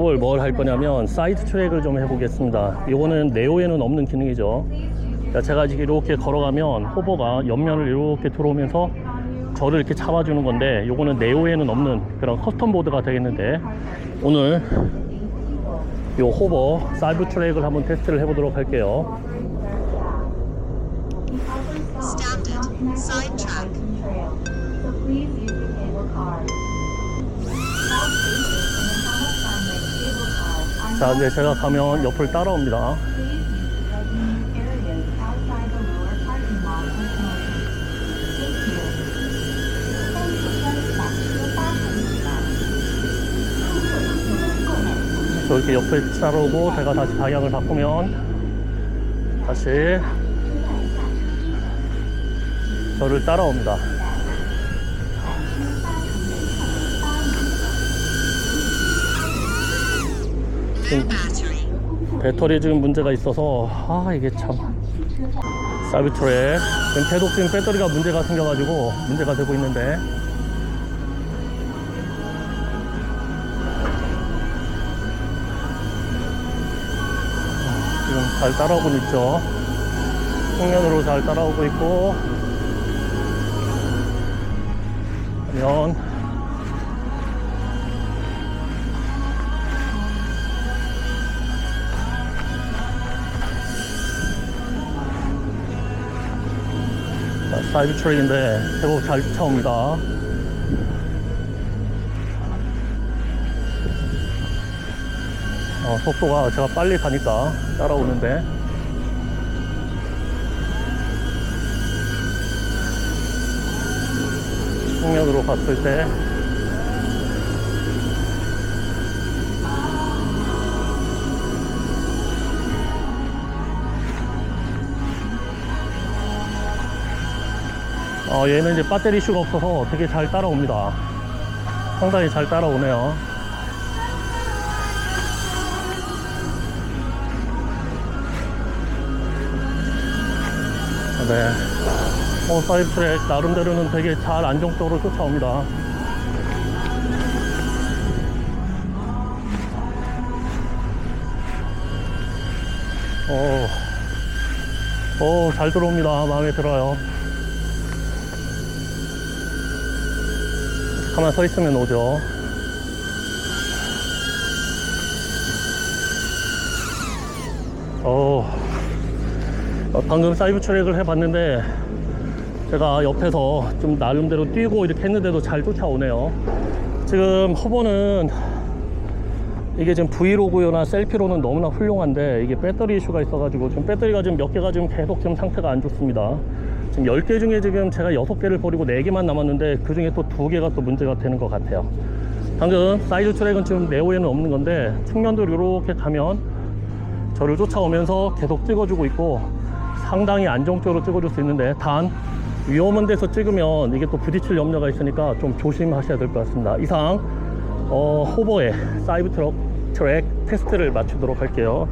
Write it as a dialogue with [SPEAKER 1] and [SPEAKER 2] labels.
[SPEAKER 1] 뭘 뭘 할 거냐면 사이드 트랙을 좀 해보겠습니다. 이거는 네오에는 없는 기능이죠. 자, 제가 지금 이렇게 걸어가면 호버가 옆면을 이렇게 들어오면서 저를 이렇게 잡아주는 건데 이거는 네오에는 없는 그런 커스텀 보드가 되겠는데 오늘 이 호버 사이드 트랙을 한번 테스트를 해보도록 할게요.
[SPEAKER 2] Standard.
[SPEAKER 1] 자 이제 제가 가면 옆을 따라옵니다. 이렇게 옆을 따라오고 제가 다시 방향을 바꾸면 다시 저를 따라옵니다.
[SPEAKER 2] Battery.
[SPEAKER 1] 배터리에 지금 문제가 있어서 아 이게 참. 사비트로에 지금 계속 지금 배터리가 문제가 생겨가지고 문제가 되고 있는데. 아, 지금 잘 따라오고 있죠. 측면으로 잘 따라오고 있고. 그러면 사이드 트랙인데 제법 잘 쫓아옵니다. 어, 속도가 제가 빨리 가니까 따라오는데 측면으로 갔을 때 어, 얘는 이제 배터리 이슈가 없어서 되게 잘 따라옵니다. 상당히 잘 따라오네요. 네. 어, 사이드 트랙 나름대로는 되게 잘 안정적으로 쫓아옵니다. 어, 어, 잘 들어옵니다. 마음에 들어요. 가만 서 있으면 오죠. 어, 어, 방금 사이브 트랙을 해봤는데 제가 옆에서 좀 나름대로 뛰고 이렇게 했는데도 잘 쫓아오네요. 지금 후보는 이게 지금 브이로그나 셀피로는 너무나 훌륭한데 이게 배터리 이슈가 있어가지고 지금 배터리가 지금 몇 개가 지금 계속 지금 상태가 안 좋습니다. 지금 10개 중에 지금 제가 6개를 버리고 4개만 남았는데 그 중에 또 2개가 또 문제가 되는 것 같아요. 방금 사이드 트랙은 지금 네오에는 없는 건데 측면도 이렇게 가면 저를 쫓아오면서 계속 찍어주고 있고 상당히 안정적으로 찍어줄 수 있는데 단 위험한 데서 찍으면 이게 또 부딪힐 염려가 있으니까 좀 조심하셔야 될 것 같습니다. 이상 어, 호버의 사이드 트럭 트랙 테스트를 마치도록 할게요.